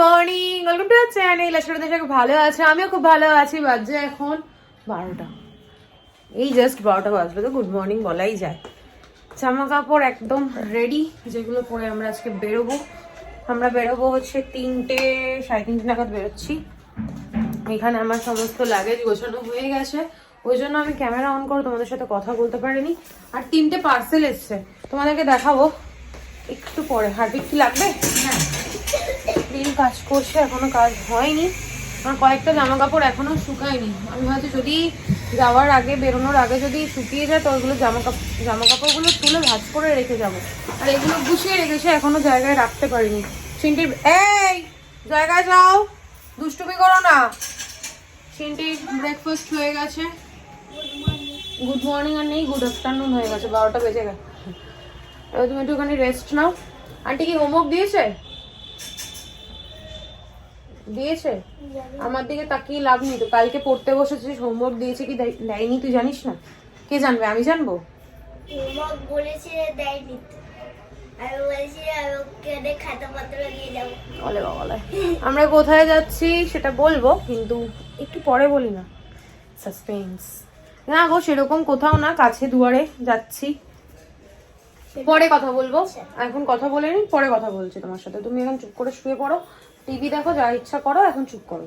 Morning welcome to channel আসলে সবাই ভালো আছে। আমিও খুব ভালো আছি। বাজে এখন বারোটা। এই জাস্ট বারোটা বাজবে তো। গুড মর্নিং বলাই যায়। জামা কাপড় একদম রেডি যেগুলো পরে আমরা আজকে বেরোবো। আমরা বেরোবো হচ্ছে তিনটে, সাড়ে তিনটে নাগাদ বেরোচ্ছি। এখানে আমার সমস্ত লাগেজ গোছানো হয়ে গেছে। ওই জন্য আমি ক্যামেরা অন করে তোমাদের সাথে কথা বলতে পারিনি। আর তিনটে পার্সেল এসছে। তোমাদেরকে দেখাবো। একটু পরে। হার্টবিট কি লাগবে? হ্যাঁ। দিন কাজ করছে, এখনও কাজ হয়নি। আমার কয়েকটা জামা কাপড় এখনও শুকায়নি। আমি হয়তো যদি যাওয়ার আগে, বেরোনোর আগে যদি শুকিয়ে যায়, তো ওইগুলো জামা কাপড় জামা কাপড়গুলো তুলে ভাজ করে রেখে যাব। আর এগুলো গুছিয়ে রেখেছে, এখনও জায়গায় রাখতে পারিনি। সিন্টির এই, জায়গায় যাও। দুষ্টুমি করো না। সিন্টির ব্রেকফাস্ট হয়ে গেছে। গুড মর্নিং আর নেই গুড আফটারনুন হয়ে গেছে। বারোটা বেজে গেছে। তুমি একটুখানি রেস্ট নাও। আন্টি কি হোমওয়ার্ক দিয়েছে? দিয়েছে? আমার দিকে তাকিয়ে লাভ নেই তো। কালকে পড়তে বসেছিস হোমওয়ার্ক দিয়েছে কি দেয়- দেয়নি তুই জানিস না? কে জানবে? আমি জানব? হোমওয়ার্ক বলেছে দেয়নি। আমি বলেছি আমি ওখানে নিয়ে যাব বলে বাবালে। আমরা কোথায় যাচ্ছি সেটা বলব কিন্তু একটু পরে বলি না। সাসপেন্স না গো সেরকম কোথাও না কাছে দুয়ারে যাচ্ছি। পরে কথা বলব। এখন কথা বলে নি পরে কথা বলছি তোমার সাথে। তুমি এখন চুপ করে শুয়ে পড়ো। টিভি দেখো, যা ইচ্ছা করো, এখন চুপ করো।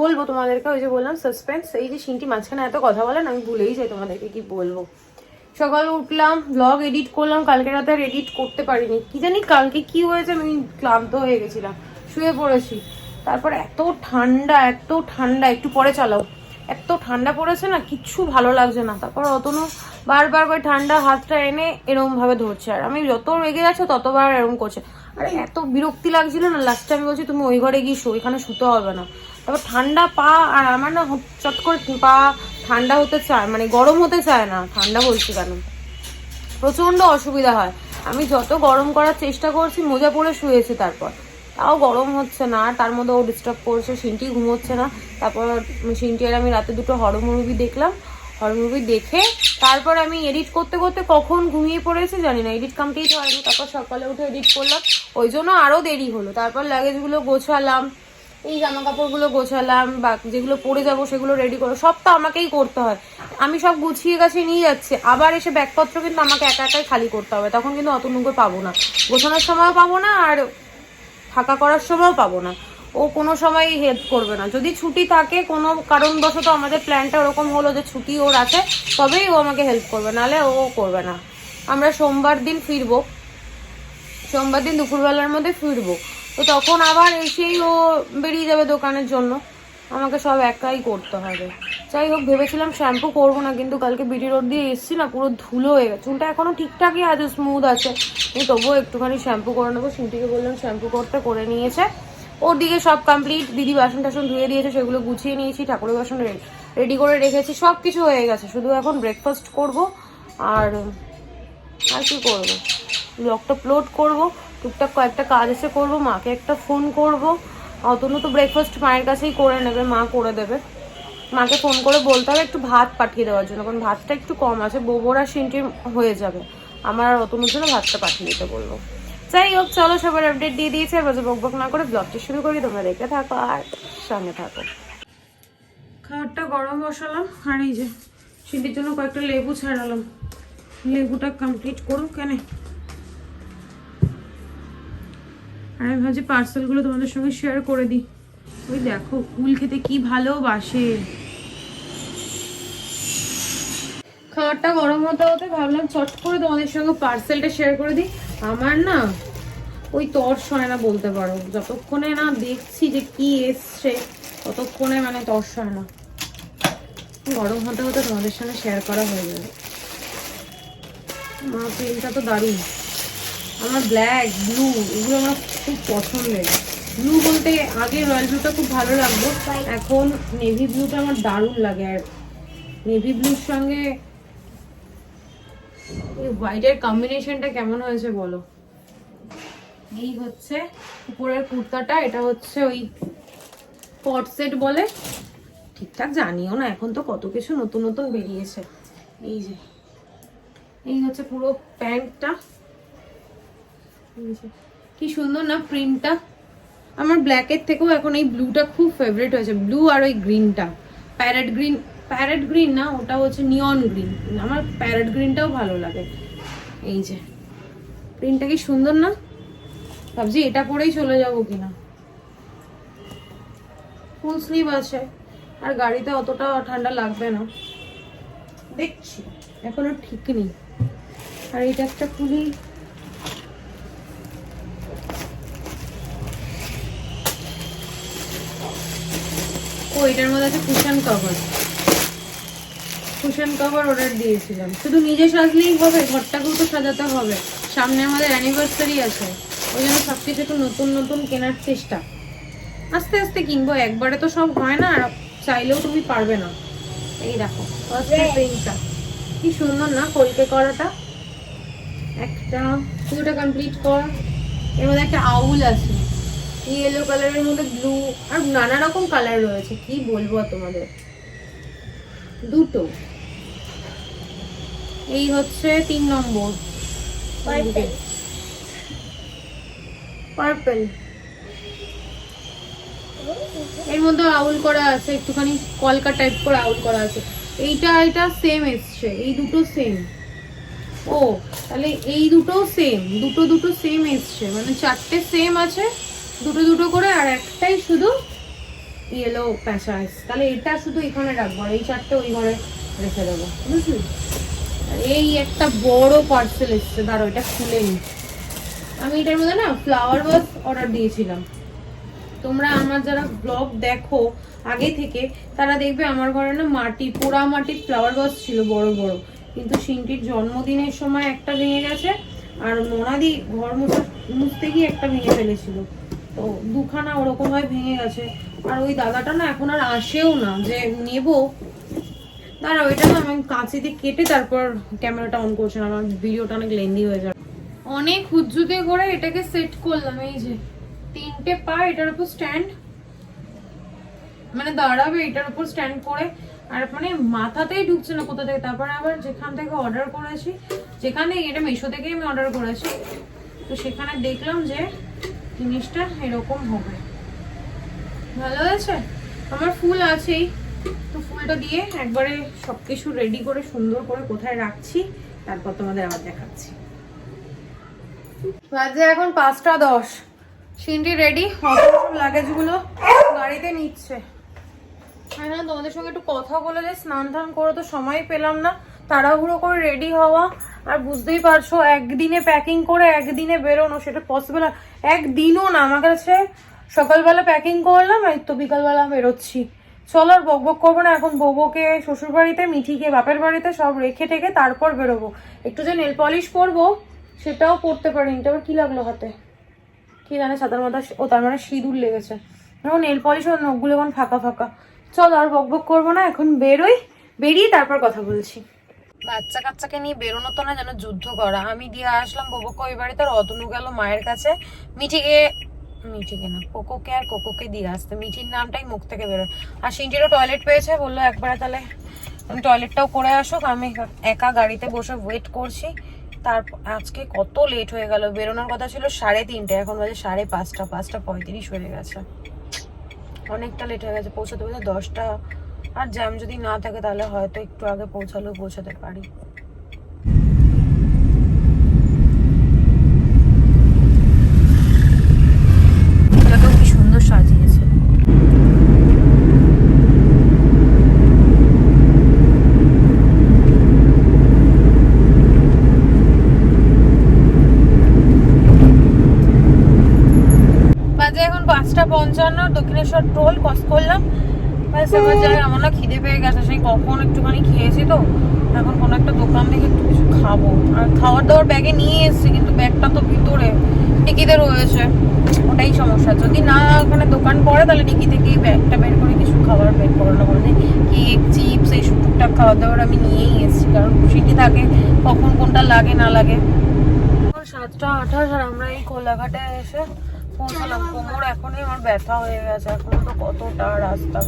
বলব তোমাদেরকে, ওই যে বললাম সাসপেন্স এই যে সিনটি মাঝখানে এত কথা বলেন, আমি ভুলেই যাই তোমাদেরকে কি বলব। সকালে উঠলাম ব্লগ এডিট করলাম, কালকে রাতে আর এডিট করতে পারিনি। কি জানি কালকে কি হয়েছে, আমি ক্লান্ত হয়ে গেছিলাম, শুয়ে পড়েছি। তারপর এত ঠান্ডা এত ঠান্ডা, একটু পরে চালাও। এত ঠান্ডা পড়েছে না, কিচ্ছু ভালো লাগছে না। তারপর অতনু বারবার করে ঠান্ডা হাতটা এনে এরকম ভাবে ধরছে, আর আমি যত রেগে যাচ্ছে ততবার এরকম করছে। আরে এত বিরক্তি লাগছিল না লাস্টে আমি বলছি তুমি ওই ঘরে গিয়ে শো, এখানে শুতে হবে না। তারপর ঠান্ডা পা, আর আমার না চট করে পা ঠান্ডা হতে চায় মানে গরম হতে চায় না, ঠান্ডা বলছি কেন? প্রচণ্ড অসুবিধা হয়। আমি যত গরম করার চেষ্টা করছি, মোজা পরে শুয়েছি তারপর। তাও গরম হচ্ছে না তার মধ্যে ও ডিস্টার্ব করছে সিনটি ঘুমোচ্ছে না। তারপর সিনটি আর আমি রাতে দুটো মুভি দেখলাম। হরর মুভি দেখে তারপর আমি এডিট করতে করতে কখন ঘুমিয়ে পড়েছি জানি না এডিট কমপ্লিট হয়নি, তারপর সকালে উঠে এডিট করলাম। ওই জন্য আরও দেরি হলো। তারপর লাগেজগুলো গোছালাম, এই জামা কাপড়গুলো গোছালাম, বা যেগুলো পরে যাব সেগুলো রেডি করো, সব তো আমাকেই করতে হয়। আমি সব গুছিয়ে গেছে নিয়ে যাচ্ছি। আবার এসে ব্যাগপত্র কিন্তু আমাকে একা একাই খালি করতে হবে। তখন কিন্তু অত নুঙ্গো পাবো না। গোছানোর সময়ও পাবো না আর ফাঁকা করার সময়ও পাবো না। ও কোনো সময় হেল্প করবে না। যদি ছুটি থাকে, কোনো কারণবশত আমাদের প্ল্যানটা ওরকম হলো যে ছুটি ওর আছে, তবেই ও আমাকে হেল্প করবে, নাহলে ও করবে না। আমরা সোমবার দিন ফিরবো। সোমবার দিন দুপুরবেলার মধ্যে ফিরবো। তো তখন আবার এসেই ও বেরিয়ে যাবে দোকানের জন্য। আমাকে সব একাই করতে হবে। যাই হোক, ভেবেছিলাম শ্যাম্পু করব না, কিন্তু কালকে বিডি রোড দিয়ে এসছি না, পুরো ধুলো হয়ে গেছে। চুলটা এখনও ঠিকঠাকই আছে স্মুথ আছে। তবুও একটুখানি শ্যাম্পু করে নেব। সিনটিকে বললাম শ্যাম্পু করতে, করে নিয়েছে। ওর দিকে সব কমপ্লিট দিদি বাসন টাসন ধুয়ে দিয়েছে, সেগুলো গুছিয়ে নিয়েছি, ঠাকুরের বাসন রেডি করে রেখেছি সব কিছু হয়ে গেছে। শুধু এখন ব্রেকফাস্ট করব, আর আর কি করব? ব্লগটা আপলোড করব, টুকটাক কয়েকটা কাজ এসে করব, মাকে একটা ফোন করব। অতনু তো ব্রেকফাস্ট মায়ের কাছেই করে নেবে, মা করে দেবে। মাকে ফোন করে বলতে হবে একটু ভাত পাঠিয়ে দেওয়ার জন্য, কারণ ভাতটা একটু কম আছে গোবর আর সিনটির হয়ে যাবে। আমার অতনুর জন্য ভাতটা পাঠিয়ে দিতে বলব। যাই হোক, চলো সবার আপডেট দিয়ে দিয়েছে। এবার বক বক না করে ব্লগটা শুরু করি। তোমরা দেখতে থাকো আর সঙ্গে থাকো। খাবারটা গরম বসালাম, আর এই যে সিন্টির জন্য কয়েকটা লেবু ছাড়ালাম। লেবুটা কমপ্লিট করুক কেন। আর আমি ভাবছি পার্সেলগুলো তোমাদের সঙ্গে শেয়ার করে দিই। ওই দেখো কুল খেতে কি ভালোবাসে। খাবারটা গরম হতে হতে ভাবলাম চট করে তোমাদের সঙ্গে পার্সেলটা শেয়ার করে দিই। আমার না, ওই তর হয় না বলতে পারো। যতক্ষণে না দেখছি যে কি এসছে, ততক্ষণে মানে তর হয় না। গরম হতে হতে তোমাদের সঙ্গে শেয়ার করা হয়ে যাবে। মা পেনটা তো দারুণ। আমার ব্ল্যাক ব্লু এগুলো আমার খুব পছন্দের। ব্লু বলতে আগে রয়্যাল ব্লুটা খুব ভালো লাগতো। এখন নেভি ব্লুটা আমার দারুণ লাগে। আর নেভি ব্লুর সঙ্গে এই হোয়াইটের কম্বিনেশনটা কেমন হয়েছে বলো? এই হচ্ছে উপরের কুর্তাটা, এটা হচ্ছে ওই পট সেট বলে। ঠিকঠাক জানিও না, এখন তো কত কিছু নতুন নতুন বেরিয়েছে। এই যে, এই হচ্ছে পুরো প্যান্টটা। কি সুন্দর না প্রিন্টটা। আমার ব্ল্যাকের থেকেও এখন এই ব্লুটা খুব ফেভারিট হয়েছে ব্লু আর ওই গ্রিনটা প্যারেট গ্রিন প্যারেট গ্রিন না, ওটা হচ্ছে নিয়ন গ্রিন আমার প্যারেট গ্রিনটাও ভালো লাগে। এই যে প্রিন্টটা কি সুন্দর না? ভাবছি এটা পরেই চলে যাব কিনা। ফুল স্লিভ আছে, আর গাড়িতে অতটা ঠান্ডা লাগবে না। দেখছি, এখনও ঠিক নেই। আর এটা একটা খুলি ও, এটার মধ্যে আছে cushion cover cushion cover order দিয়েছিলাম। শুধু নিজে সাজলেই হবে, ঘরটাকেও তো সাজাতে হবে। সামনে আমাদের অ্যানিভার্সারি আছে। ওই জন্য সব কিছু একটু নতুন নতুন কেনার চেষ্টা। আস্তে আস্তে কিনবো, একবারে তো সব হয় না, আর চাইলেও তুমি পারবে না। এই দেখো প্রিন্টটা কি সুন্দর না, কলকে করাটা। একটা, পুরোটা কমপ্লিট কর। এর মধ্যে একটা আউল আছে। ইয়েলো কালারের মধ্যে ব্লু আর নানা রকম কালার রয়েছে। কি বলব তোমাদের? দুটো। এই হচ্ছে তিন নম্বর. পার্পল এর মধ্যে আউল করা আছে একটুখানি কলকা টাইপ করে আউল করা আছে। এইটা এটা সেম এসছে এই দুটো সেম ও তাহলে এই দুটো সেম দুটো দুটো সেম এসছে। মানে চারটে সেম আছে দুটো দুটো করে আর একটাই শুধু ইয়েলো প্যাঁচা এসছে তাহলে এটা শুধু এখানে রাখব আর এই চারটে ওই ঘরে রেখে দেবো। বুঝলি এই একটা বড় পার্সেল এসছে দাঁড়ো এটা খুলে নি আমি এটার মধ্যে না ফ্লাওয়ার ওয়াশ অর্ডার দিয়েছিলাম। তোমরা আমার যারা ব্লগ দেখো আগে থেকে, তারা দেখবে আমার ঘরে না মাটি, পোড়া মাটির ফ্লাওয়ার ওয়াশ ছিল বড় বড়। কিন্তু সিনটির জন্মদিনের সময় একটা ভেঙে গেছে, আর মোনাদি ঘর মুছে মুছতে গিয়ে একটা ভেঙে ফেলেছিল। তো দুখানা ওরকম ভাবে ভেঙে গেছে। আর ওই দাদাটা না এখন আর আসেও না, যে নেব দাঁড়া ওইটা না আমি কাঁচি দিয়ে কেটে তারপর ক্যামেরাটা অন করছিলাম আমার ভিডিওটা অনেক লেন্দি হয়ে যাবে। অনেক হুজ্জুতে করে এটাকে সেট করলাম, এই যে তিনটে পা এটার উপর স্ট্যান্ড মানে দাঁড়াবে এটার উপর স্ট্যান্ড করে, আর মানে মাথাতেই ঢুকছে না কোথা থেকে। তারপরে আবার যেখান থেকে অর্ডার করেছি, যেখানে এটা মেশো থেকেই আমি অর্ডার করেছি, তো সেখানে দেখলাম যে জিনিসটা এরকম হবে। ভালো হয়েছে? আমার ফুল আছেই। তো ফুলটা দিয়ে একবারে সবকিছু রেডি করে, সুন্দর করে কোথায় রাখছি, তারপর তোমাদের আবার দেখাচ্ছি। বাজে এখন পাঁচটা দশ। সিনটি রেডি লাগেজগুলো গাড়িতে নিচ্ছে। হ্যাঁ না? তোমাদের সঙ্গে একটু কথা বলে যে স্নান টান করে তো সময় পেলাম না। তাড়াহুড়ো করে রেডি হওয়া। আর বুঝতেই পারছ, একদিনে প্যাকিং করে একদিনে বেরোনো, সেটা পসিবল একদিনও না। আমার কাছে সকালবেলা প্যাকিং করলাম এই তো বিকালবেলা বেরোচ্ছি। চলো আর বক বক করব না, এখন বউকে শ্বশুর বাড়িতে মিঠিকে বাপের বাড়িতে সব রেখে টেখে তারপর বেরোবো। একটু যে নেল পলিশ করব সেটাও করতে পারিনি। আবার কি লাগল হাতে? কি জানে, সাদার মাথা ও তার মানে সিঁদুর লেগেছে। এখন নেল পলিশ ওর নখগুলো এখন ফাঁকা ফাঁকা। চলো আর বক বক করব না, এখন বেরোই। বেরিয়ে তারপর কথা বলছি। বাচ্চা কাচ্চাকে নিয়ে বেরোনো তো না, যেন যুদ্ধ করা। আমি দিয়ে আসলাম ববুকে ওই বাড়িতে আর অতনু গেল মায়ের কাছে। মিঠিকে মিঠিকে না কোকোকে আর কোকোকে দিয়ে আসতে। মিঠির নামটাই মুখ থেকে বেরোয়। আর সিনটিরও টয়লেট পেয়েছে, বলল একবারে তাহলে আমি টয়লেটটাও করে আসুক। আমি একা গাড়িতে বসে ওয়েট করছি। তারপর আজকে কত লেট হয়ে গেল। বেরোনোর কথা ছিল সাড়ে তিনটে, এখন বাজে সাড়ে পাঁচটা পাঁচটা পঁয়ত্রিশ হয়ে গেছে। অনেকটা লেট হয়ে গেছে, পৌঁছাতে পৌঁছাতে দশটা। আর জ্যাম যদি না থাকে তাহলে হয়তো একটু আগে পৌঁছালেও পৌঁছাতে পারি এটাকেও কি সুন্দর সাজিয়েছে বাজে এখন পাঁচটা পঞ্চান্ন দক্ষিণেশ্বর টোল ক্রস করলাম। ব্যাস এবার যাই, আমার না খিদে পেয়ে গেছে, সেই কখন একটুখানি খেয়েছি তো। এখন কোনো একটা দোকান থেকে একটু কিছু খাব। আর খাওয়ার দাওয়ার ব্যাগে নিয়ে এসেছি, কিন্তু ব্যাগটা তো ভিতরে। টিকিতে রয়েছে, ওটাই সমস্যা। যদি না ওখানে দোকান পড়ে তাহলে টিকি থেকেই ব্যাগটা বের করে কিছু খাবার বের করে নেব। মানে কেক, চিপস এইসব টুকটাক খাওয়ার দাওয়ার আমি নিয়েই এসেছি, কারণ খুশিটি থাকে কখন কোনটা লাগে, না লাগে। সাতটা আঠাশ, আর আমরা এই কোলাঘাটে এসে এখনই ব্যথা হয়ে গেছে। তো কতটা রাস্তা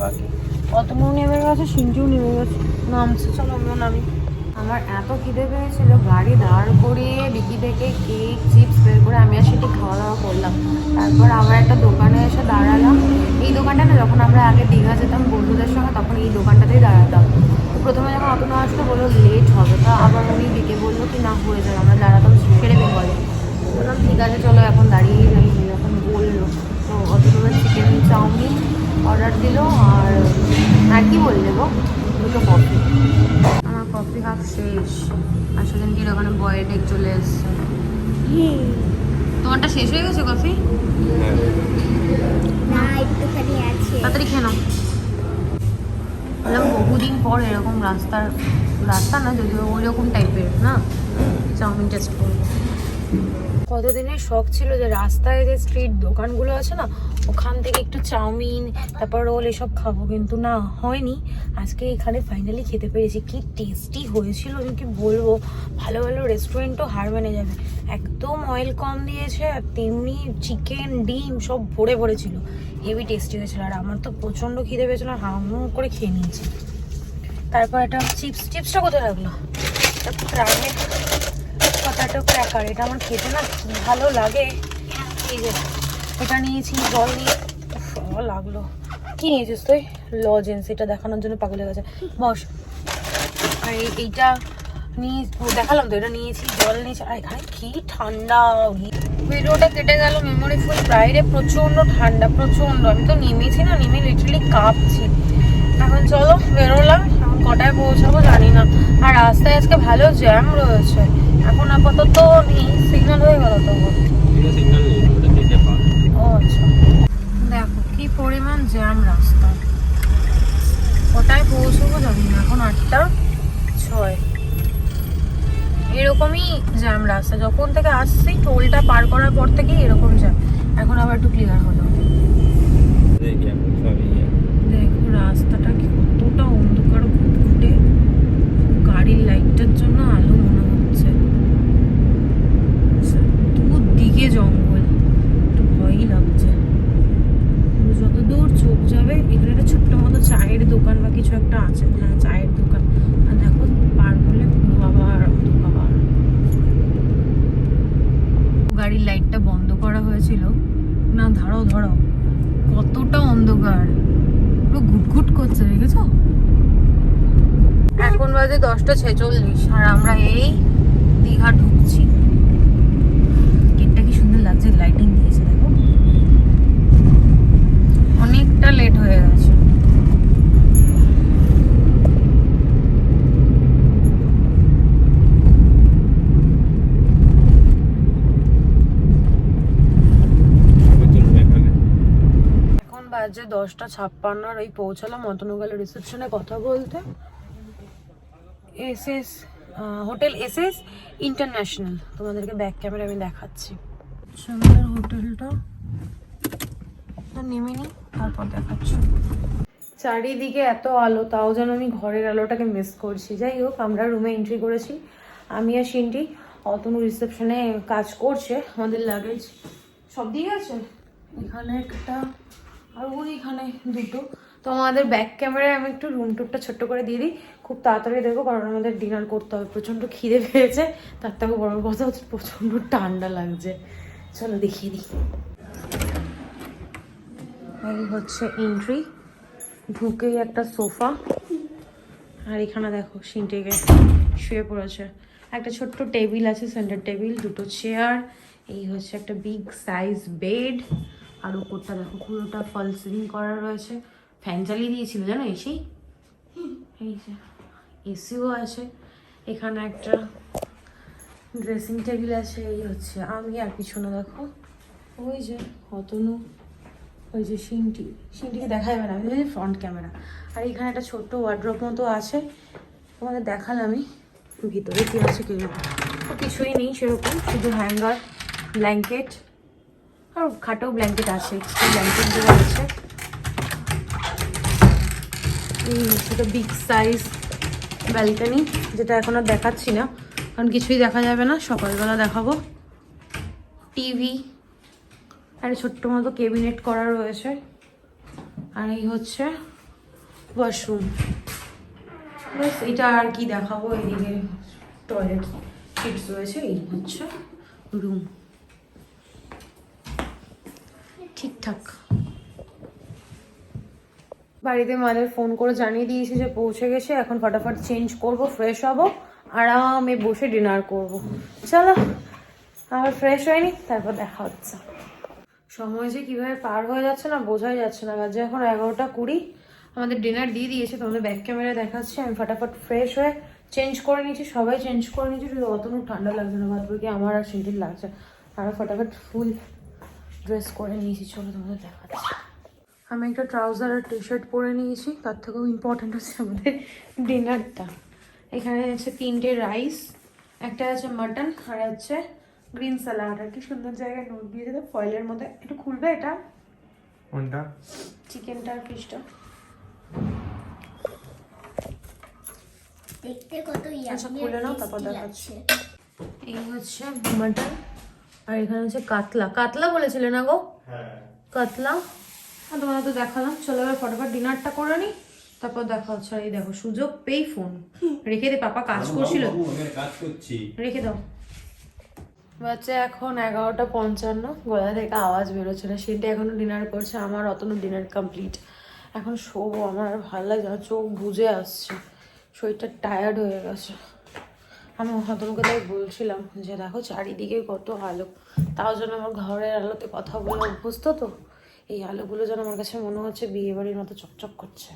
নেমে গেছে নামছে আমার এত খিদে গাড়ি দাঁড় করিয়ে ডিকি থেকে কেক, চিপস বের করে আমি আর সেটি খাওয়া দাওয়া করলাম। তারপর আবার একটা দোকানে এসে দাঁড়ালাম। এই দোকানটা না যখন আমরা আগে দীঘা যেতাম বন্ধুদের সঙ্গে, তখন এই দোকানটাতেই দাঁড়াতাম। প্রথমে যখন অত না আসলো বলল, লেট হবে। তা আবার উনি ডেকে ওখানে চলে এসছে। তোমারটা শেষ হয়ে গেছে কফি? না একটুখানি আছে। তাড়াতাড়ি খেয়ে নাও। বললাম বহুদিন পর এরকম রাস্তার রাস্তা না যদিও ওই রকম টাইপের না? চাউমিন টেস্ট করব। কতদিনের শখ ছিল যে রাস্তায় যে স্ট্রিট দোকানগুলো আছে না, ওখান থেকে একটু চাউমিন, তারপর রোল এসব খাব, কিন্তু না, হয়নি। আজকে এখানে ফাইনালি খেতে পেরেছি। কি টেস্টি হয়েছিল, আমি কি বলব? ভালো ভালো রেস্টুরেন্টও হার মেনে যাবে। একদম অয়েল কম দিয়েছে, আর তেমনি চিকেন ডিম সব ভরে ভরে ছিল। হেভি টেস্টি হয়েছিল, আর আমার তো প্রচণ্ড খিদে পেয়েছিল, আর হামু করে খেয়ে নিয়েছি। তারপর একটা চিপস চিপসটা কোথায় রাখল প্রাণের পটাটো ক্র্যাকার এটা আমার খেতে না ভালো লাগে। এই যে, এটা নিয়েছি, জল নিয়ে লাগল। কি নিয়েছিস তুই? লজেন্স এটা দেখানোর জন্য পাগলে গেছে। বস। আর এই- এইটা নিয়ে দেখালাম তো, এটা নিয়েছি, জল নিয়েছি। আর এখানে কি ঠান্ডা ভিডিওটা কেটে গেল মেমোরি ফুল বাইরে প্রচণ্ড ঠান্ডা প্রচণ্ড আমি তো নেমেছি না, নেমে লিটারালি কাঁপছি। এখন চলো, বেরোলাম, কটায় পৌঁছাবো জানি না। আর রাস্তায় আজকে ভালো জ্যাম রয়েছে। এখন আপাতত নেই সিগন্যাল হয়ে গেল তো। সিগন্যাল নেই ওটা দিতে পারবে ও আচ্ছা। দেখো কি পরিমাণ জ্যাম রাস্তা। কটায় পৌঁছবো জানি না এখন আটটা ছয়। এরকমই জ্যাম রাস্তা। যখন থেকে আসছি টোলটা পার করার পর থেকেই এরকম জ্যাম এখন আবার একটু ক্লিয়ার হলো। দেখি দেখো রাস্তাটা কতটা অন্ধকার ঘুটঘুটে। গাড়ির লাইটটার জন্য আলো মনে হচ্ছে দিকে জঙ্গল? একটু ভয়ই লাগছে। যত দূর চোখ যাবে, এখানে একটা ছোট্ট মতো চায়ের দোকান বা কিছু একটা আছে। হ্যাঁ চায়ের দোকান। আর দেখো, পার করলে পুরো আবার অন্ধকার। গাড়ির লাইটটা বন্ধ করা হয়েছিল। না ধরো ধরো কতটা অন্ধকার। পুরো ঘুটঘুট করছে, দেখেছ? এখন বাজে দশটা ছেচল্লিশ, আর আমরা এই দীঘা ঢুকছি। কি লাগছে লাইটিং দিয়েছে, দেখো। অনেকটা লেট হয়ে গেছে। বাজে দশটা ছাপ্পান্ন আর ওই পৌঁছালাম অতনুগালে রিসেপশনে কথা বলতে। S S hotel S S international তোমাদেরকে ব্যাক ক্যামেরা আমি দেখাচ্ছি। আমাদের হোটেলটা। তো নেমে নিই তারপর দেখাচ্ছি। চারিদিকে এত আলো তাও যেন আমি ঘরের আলোটাকে মিস করছি। যাই হোক আমরা রুমে এন্ট্রি করেছি। আমি আর সিনটি অতনু রিসেপশনে কাজ করছে আমাদের লাগেজ সব দিয়ে গেছে? এখানে একটা আর ওইখানে দুটো। তো আমাদের ব্যাক ক্যামেরায় আমি একটু রুম টুরটা ছোট্ট করে দিয়ে দিই। খুব তাড়াতাড়ি দেখব কারণ আমাদের ডিনার করতে হবে। প্রচণ্ড খিদে পেয়েছে। তার থেকে বড় কথা হচ্ছে প্রচণ্ড ঠান্ডা লাগছে। চলো দেখিয়ে দিই। এই হচ্ছে এন্ট্রি ঢুকেই একটা সোফা। আর এখানে দেখো সিনটিকে শুয়ে পড়েছে। একটা ছোট্ট টেবিল আছে সেন্টার টেবিল, দুটো চেয়ার এই হচ্ছে একটা বিগ সাইজ বেড আর উপরটা দেখো পুরোটা ফল সিলিং করা রয়েছে। ফ্যান চালিয়ে দিয়েছিল, জানো এসেই এই যে এসিও আছে। এখানে একটা ড্রেসিং টেবিল আছে, এই হচ্ছে আমি আর পিছনে দেখো, ওই যে হতনু ওই যে সিনটি সিনটিকে দেখা যাবে না আমি ফ্রন্ট ক্যামেরা আর এখানে একটা ছোট্ট ওয়ার্ড্রপ মতো আছে, তোমাদের আমি, ভিতরে কি আছে কি কিছুই নেই সেরকম, শুধু হ্যাঙ্গার ব্ল্যাঙ্কেট আর খাটেও ব্ল্যাঙ্কেট আছে এক্সট্রা ব্ল্যাঙ্কেট দেওয়া আছে। এই হচ্ছে বিগ সাইজ ব্যালকানি যেটা এখন আর দেখাচ্ছি না। কারণ কিছুই দেখা যাবে না, সকালবেলা দেখাবো। টিভি আর ছোট্ট মতো কেবিনেট করা রয়েছে। আর এই হচ্ছে ওয়াশরুম এটা আর কি দেখাবো এদিকে? টয়লেট সিটস রয়েছে, এই হচ্ছে রুম ঠিকঠাক। বাড়িতে মাদের ফোন করে জানিয়ে দিয়েছি যে পৌঁছে গেছে, এখন ফটাফট চেঞ্জ করব ফ্রেশ হব। আরামে বসে ডিনার করব। চলো, আবার ফ্রেশ হয়নি, তারপর দেখা হচ্ছে। সময় যে কীভাবে পার হয়ে যাচ্ছে না, বোঝাই যাচ্ছে না। বাজে এখন এগারোটা কুড়ি, আমাদের ডিনার দিয়ে দিয়েছে, তোমাদের ব্যাক ক্যামেরা দেখাচ্ছি। আমি ফটাফট ফ্রেশ হয়ে চেঞ্জ করে নিয়েছি, সবাই চেঞ্জ করে নিয়েছি, শুধু অতনু ঠান্ডা লাগছে না ভাববো কি আমার আর সিন্টির লাগছে। আর ফটাফট ফুল ড্রেস করে নিয়েছি, চলো তোমাদের দেখাচ্ছি। আমি একটা ট্রাউজার আর টি শার্ট পরে নিয়েছি, তার থেকেও ইম্পর্ট্যান্ট হচ্ছে আমাদের ডিনারটা এখানে আছে তিনটে রাইস একটা আছে মাটন আর হচ্ছে গ্রিন স্যালাড আর কি সুন্দর জায়গায় নোট দিয়ে দিতে ফয়েলের মধ্যে। একটু খুলবে এটা? কোনটা? চিকেনটা আর ফিশটা দেখতে কত আচ্ছা, খুলে নাও, তারপর দেখাচ্ছি। এই হচ্ছে মাটন আর এখানে হচ্ছে কাতলা। কাতলা বলেছিলে না গো? কাতলা? আর তোমাদের তো দেখালাম। চলো এবার ফটোফট ডিনারটা করে নি। তারপর দেখা হচ্ছে এই দেখো সুযোগ পেই ফোন রেখে দে পাপা কাজ করছিল। রেখে দাও। বাচ্চা এখন এগারোটা পঞ্চান্ন। গলা থেকে আওয়াজ বেরোচ্ছে না। সেটা এখনও ডিনার করছে আমার অতনো ডিনার কমপ্লিট এখন শোবো আমার আর ভালো লাগছে না চোখ বুঝে আসছে। শরীরটা টায়ার্ড হয়ে গেছে। আমি হতমকে তাই বলছিলাম যে দেখো চারিদিকে কত আলো। তাও যেন আমার ঘরের আলোতে কথা বলে অভ্যস্ত তো। এই আলোগুলো যেন আমার কাছে মনে হচ্ছে বিয়ে বাড়ির মতো চকচক করছে।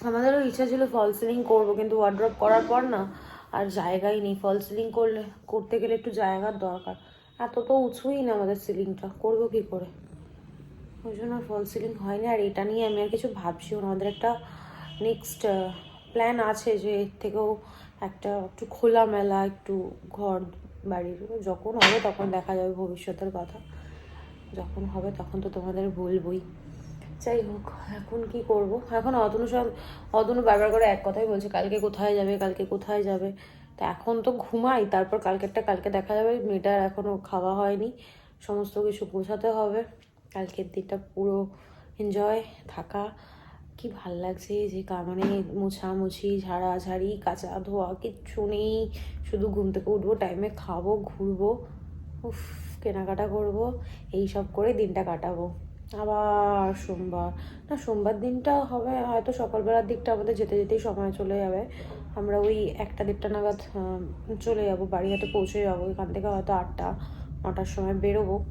আমাদেরও ইচ্ছা ছিল ফল সিলিং করব, কিন্তু ওয়ার্ড্রপ করার পর না আর জায়গাই নেই। ফল সিলিং করলে, করতে গেলে একটু জায়গার দরকার। এত তো উঁচুই না আমাদের সিলিংটা করব কি করে? ওই জন্য ফল সিলিং হয়নি। আর এটা নিয়ে আমি আর কিছু ভাবছিও না। আমাদের একটা নেক্সট প্ল্যান আছে যে এর থেকেও একটা একটু খোলামেলা, একটু ঘর বাড়ির যখন হবে তখন দেখা যাবে ভবিষ্যতের কথা। যখন হবে তখন তো তোমাদের বলবই। যাই হোক, এখন কি করব? এখন অতনু সব, অতনু বারবার করে এক কথাই বলছে, কালকে কোথায় যাবে, কালকে কোথায় যাবে? তা এখন তো ঘুমাই, তারপর কালকেরটা কালকে দেখা যাবে মেয়েটার এখনও খাওয়া হয়নি, সমস্ত কিছু গোছাতে হবে, কালকের দিনটা পুরো এনজয় থাকা। কি ভালো লাগছে যে মানে মোছামুছি, ঝাড়াঝাড়ি, কাচা ধোয়া, কিচ্ছু নেই, শুধু ঘুম থেকে উঠবো টাইমে খাব, ঘুরবো, উফ, কেনাকাটা করব এই সব করে দিনটা কাটাবো। আবার সোমবার। না, সোমবার দিনটা হবে, হয়তো সকালবেলার দিকটা আমাদের যেতে যেতেই সময় চলে যাবে। আমরা ওই একটা দেড়টা নাগাদ চলে যাব বাড়ি হাতে পৌঁছে যাব। এখান থেকে হয়তো আটটা, নটার সময় বেরোবো।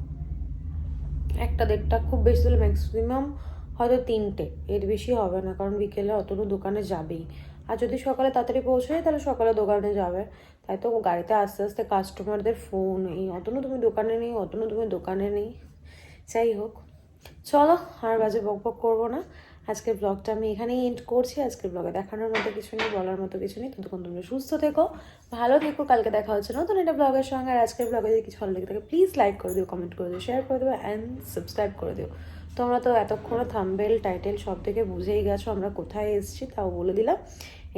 একটা দেড়টা খুব বেশি হলে ম্যাক্সিমাম হয়তো তিনটে। এর বেশি হবে না, কারণ বিকেলে অতটু দোকানে যাবেই। আর যদি সকালে তাড়াতাড়ি পৌঁছায় তাহলে সকালে দোকানে যাবে। তাই তো গাড়িতে আস্তে আস্তে কাস্টমারদের ফোন এই অতনু তুমি দোকানে নেই অতনু তুমি দোকানে নেই। যাই হোক। চলো, আর বাজে বক বক করব না। আজকের ব্লগটা আমি এখানেই এন্ড করছি। আজকের ব্লগে দেখানোর মতো কিছু নেই, বলার মতো কিছু নেই। ততক্ষণ তোমরা সুস্থ থেকো, ভালো থেকো। কালকে দেখা হচ্ছে নতুন একটা ব্লগের সঙ্গে। আর আজকের ব্লগে যদি কিছু ভালো লেগে থাকে প্লিজ লাইক করে দিও কমেন্ট করে দিও শেয়ার করে দিও অ্যান্ড সাবস্ক্রাইব করে দিও। তোমরা তো এতক্ষণ থাম্বেল টাইটেল সব থেকে বুঝেই গেছো আমরা কোথায় এসেছি, তাও বলে দিলাম।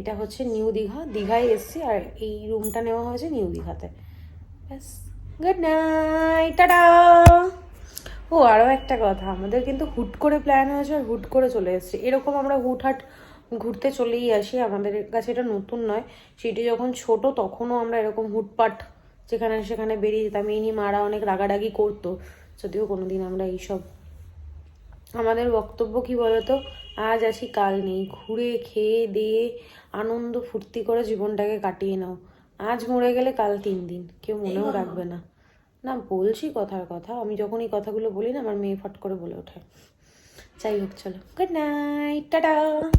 এটা হচ্ছে নিউ দীঘা। দীঘায় এসেছি, আর এই রুমটা নেওয়া হয়েছে নিউ দীঘাতে। ব্যাস গুড নাইট টাটা! ও আরও একটা কথা। আমাদের কিন্তু হুট করে প্ল্যান হয়েছে আর হুট করে চলে এসেছে। এরকম আমরা হুটহাট ঘুরতে চলেই আসি। আমাদের কাছে এটা নতুন নয়। সেটি যখন ছোট তখনও আমরা এরকম হুটপাট যেখানে সেখানে বেরিয়ে যেতাম। এই নিয়ে মারা অনেক রাগারাগি করতো। যদিও কোনো দিন আমরা এইসব আমাদের বক্তব্য কি বলতো? আজ আসি কাল নেই। ঘুরে খেয়ে দিয়ে আনন্দ ফুর্তি করে জীবনটাকে কাটিয়ে নাও। আজ মরে গেলে কাল তিন দিন। কেউ মনেও রাখবে না। না, বলছি কথার কথা। আমি যখন এই কথাগুলো বলি না, আমার মেয়ে ফট করে বলে ওঠে। যাই হোক, চলো। Good night tata.